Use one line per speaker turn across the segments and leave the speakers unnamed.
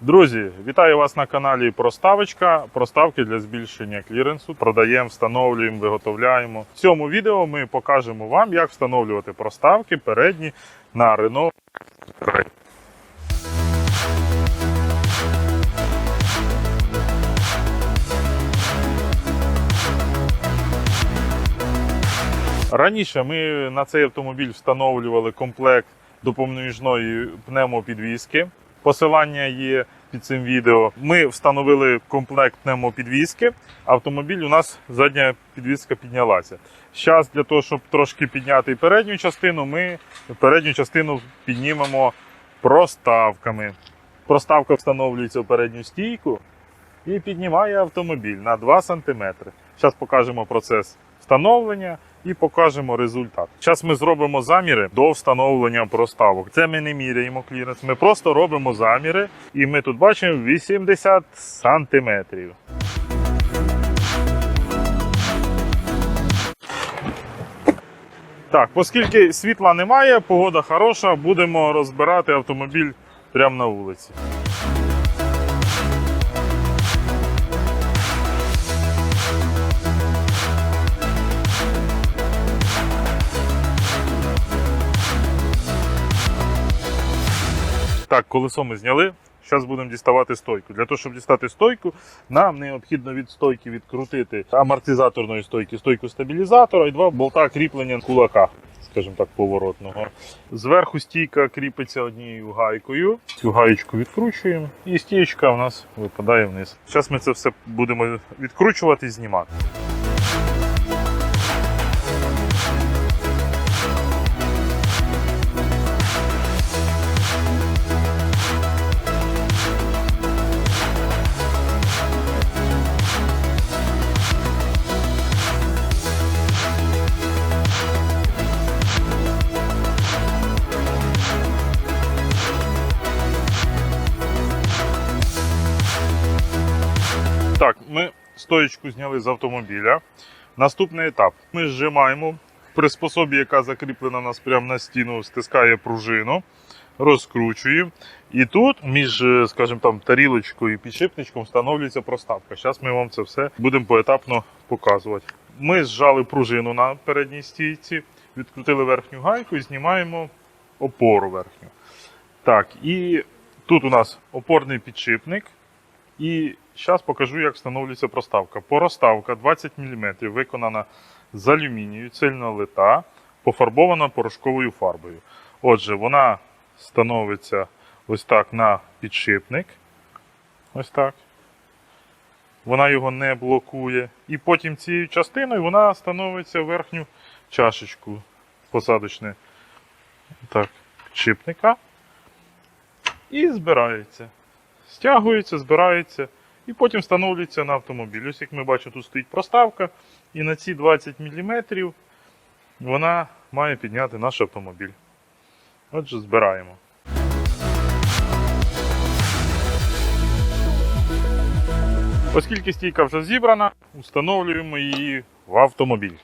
Друзі, вітаю вас на каналі Проставочка. Проставки для збільшення кліренсу. Продаємо, встановлюємо, виготовляємо. В цьому відео ми покажемо вам, як встановлювати проставки передні на Renault. Раніше ми на цей автомобіль встановлювали комплект допоміжної пневмопідвізки. Посилання є під цим відео. Ми встановили комплект пневмопідвізки. Автомобіль у нас задня підвізка піднялася. Зараз для того, щоб трошки підняти передню частину, ми передню частину піднімемо проставками. Проставка встановлюється в передню стійку і піднімає автомобіль на 2 см. Зараз покажемо процес встановлення і покажемо результат. Зараз ми зробимо заміри до встановлення проставок. Це ми не міряємо кліренс, ми просто робимо заміри, і ми тут бачимо 80 сантиметрів. Так, оскільки світла немає, погода хороша, будемо розбирати автомобіль прямо на вулиці. Так, колесо ми зняли. Зараз будемо діставати стойку. Для того, щоб дістати стойку, нам необхідно від стойки відкрутити амортизаторної стойки, стойку стабілізатора і два болта кріплення кулака, скажімо так, поворотного. Зверху стійка кріпиться однією гайкою. Цю гаєчку відкручуємо, і стійка у нас випадає вниз. Зараз ми це все будемо відкручувати і знімати. Ми стоєчку зняли з автомобіля. Наступний етап. Ми зжимаємо приспособі, яка закріплена нас прямо на стіну, стискає пружину, розкручуємо. І тут між, е, скажімо там, тарілочкою і підшипничком встановлюється проставка. Зараз ми вам це все будемо поетапно показувати. Ми зжали пружину на передній стійці, відкрутили верхню гайку і знімаємо опору верхню. Так, і тут у нас опорний підшипник. І зараз покажу, як встановлюється проставка. Пороставка 20 мм виконана з алюмінію, цельного лита, пофарбована порошковою фарбою. Отже, вона становиться ось так на підшипник. Ось так. Вона його не блокує. І потім цією частиною вона становиться верхню чашечку посадочне так, підшипника. І збирається стягується, збирається і потім встановлюється на автомобіль. Ось як ми бачимо, тут стоїть проставка, і на ці 20 мм вона має підняти наш автомобіль. Отже, збираємо. Оскільки стійка вже зібрана, встановлюємо її в автомобіль.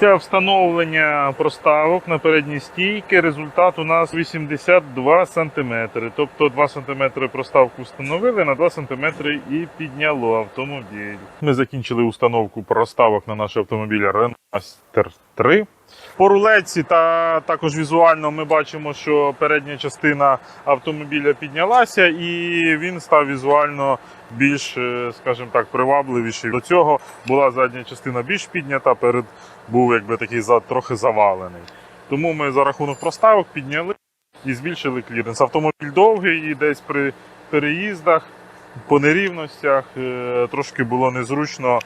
Після встановлення проставок на передні стійки результат у нас 82 см. Тобто 2 см проставку встановили, на 2 см і підняло автомобіль. Ми закінчили установку проставок на наш автомобіль Renault Master 3. По рулетці та також візуально ми бачимо, що передня частина автомобіля піднялася і він став візуально більш, е, скажімо так, привабливіший. До цього була задня частина більш піднята, перед був якби такий трохи завалений. Тому ми за рахунок проставок підняли і збільшили кліренс. Автомобіль довгий і десь при переїздах, по нерівностях е, трошки було незручно,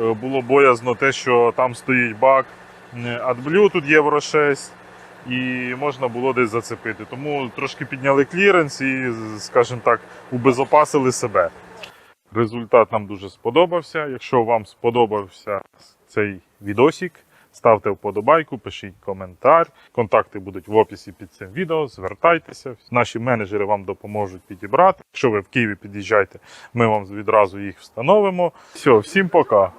е, було боязно те, що там стоїть бак AdBlue, тут Євро 6. І можна було десь зацепити. Тому трошки підняли кліренс і, скажімо так, убезопасили себе. Результат нам дуже сподобався. Якщо вам сподобався цей відосик, ставте вподобайку, пишіть коментар. Контакти будуть в описі під цим відео. Звертайтеся. Наші менеджери вам допоможуть підібрати. Якщо ви в Києві під'їжджайте, ми вам відразу їх встановимо. Все, всім пока.